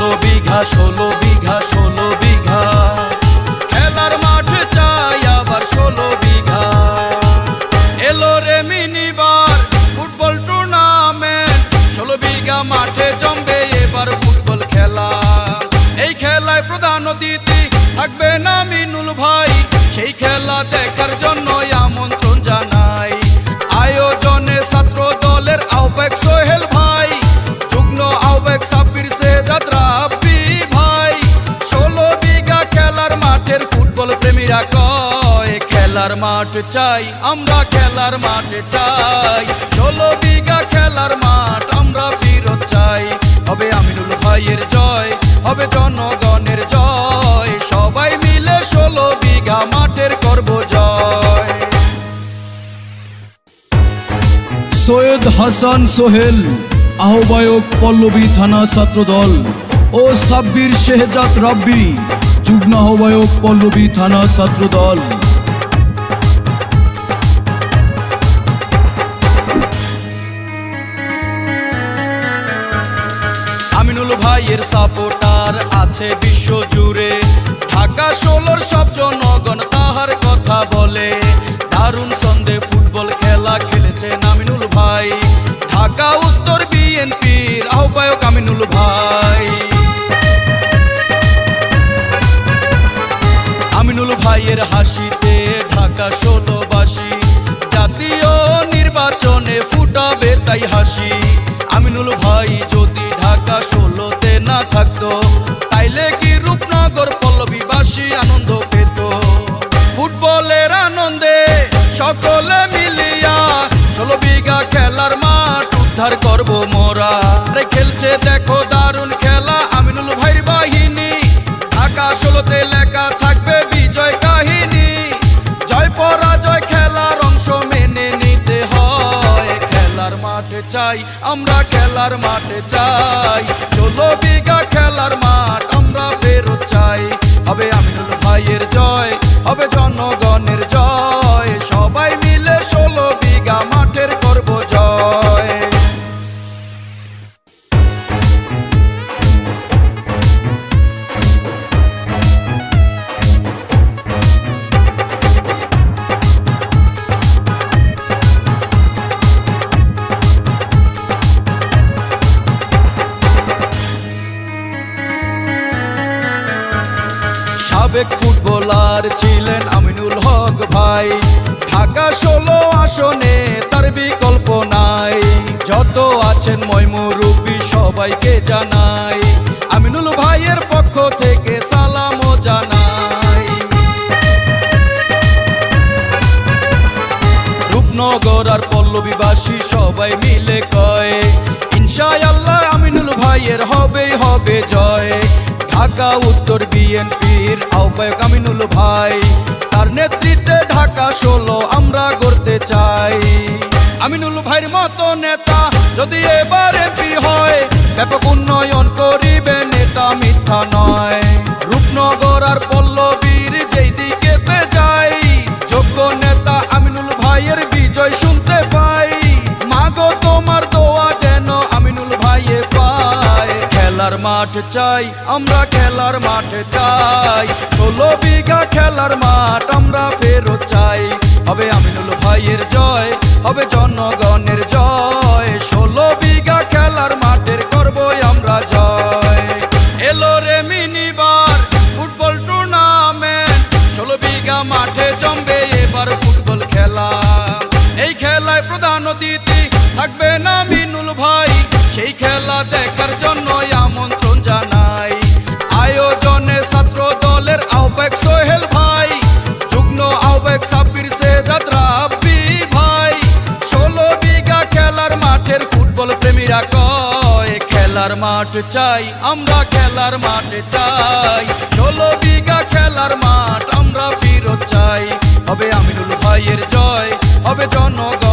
ষোলো বিঘা ষোলো বিঘা ষোলো বিঘা। খেলার মাঠ চাই আবার ষোলো বিঘা। এলো রে মিনিবার ফুটবল টুর্নামেন্ট ষোলো বিঘা মাঠে জমবে এবার ফুটবল খেলা। এই খেলায় প্রধান অতিথি থাকবে না মিনুল ভাই। সেই খেলা দেখার জন্য আমন্ত্রণ জানাই। আয়োজনে ছাত্র দলের আহ্বায়ক সোহেল ভাই। খেলার মাঠ চাই, আমরা খেলার মাঠ চাই। ষোলো বিঘা খেলার মাঠ আমরা ফিরত চাই। হবে আমিনুল ভাইয়ের জয়, হবে জনগণের জয়। সবাই মিলে ষোলো বিঘা মাঠের করব জয়। সৈয়দ হাসান সোহেল, আহ্বায়ক পল্লবী থানা ছাত্রদল ও সাব্বির শেহজাদ রাব্বি, যুগ্ম আহ্বায়ক পল্লবী থানা ছাত্রদল। ভাইয়ের সাপোর্টার আছে বিশ্ব জুড়ে। ঢাকা ষোলোর সব জনগণ তাহার কথা বলে। দারুণ সন্দে ফুটবল খেলা খেলেছেন আমিনুল ভাই। ঢাকা উত্তর বিএনপির আহ্বায়ক আমিনুল ভাই। আমিনুল ভাইয়ের হাসিতে ঢাকা ষোলোবাসী। জাতীয় নির্বাচনে ফুটাবে তাই হাসি। পল্লবীবাসী আনন্দ পেত। ফুটবলের আনন্দে সকলে মিলিয়া ষোলো বিঘা খেলার মাঠ উদ্ধার করব মোরা। খেলছে দেখো দারুণ খেলা, আমিনুল ভাইয়ের বাহিনী। আকাশ ষোলোতে লেখা থাকবে বিজয় কাহিনী। জয় পরাজয় খেলার অংশ মেনে নিতে হয়। খেলার মাঠে চাই, আমরা খেলার মাঠে চাই। ফুটবলার ছিলেন আমিনুল হক ভাই। ঢাকা ষোলো আসনে তার বিকল্প নাই। যত আছেন ময়মুরুবি সবাইকে জানাই। আমিনুল ভাইয়ের পক্ষ থেকে সালামও জানাই। রূপনগর আর পল্লবীবাসী সবাই মিলে কয়, ইনশাআল্লাহ আমিনুল ভাইয়ের হবেই হবে জয়। ঢাকা, উত্তর বিএনপির আহ্বায়ক আমিনুল ভাই। তার নেতৃত্বে ঢাকা ষোলো আমরা গড়তে চাই। আমিনুল ভাইয়ের মতো নেতা যদি এবার এমপি হয়, ব্যাপক উন্নয়ন করিবে নেতা মিথ্যা নয়। রূপনগর আর পল্লবীর যেই দিকে যাই যোগ্য নেতা আমিনুল ভাইয়ের বিজয় শুনতে পাই। খেলার মাঠ চাই, আমরা খেলার মাঠ চাই। ষোলো বিঘা খেলার মাঠ আমরা ফেরত চাই। হবে আমিনুল ভাইয়ের জয়, হবে জনগণের জয়। ষোলো বিঘা খেলার মাঠের করবই আমরা জয়। এলো রে মিনিবার ফুটবল টুর্নামেন্ট। ষোলো বিঘা মাঠে জমবে এবার ফুটবল খেলা। এই খেলায় প্রধান অতিথি থাকবে না মিনুল ভাই। সেই খেলা দেখার জন্য খেলার মাঠ চাই, আমরা খেলার মাঠ চাই। ষোলো বিঘা খেলার মাঠ আমরা ফিরত চাই। হবে আমিনুল ভাইয়ের জয়, হবে জনগণ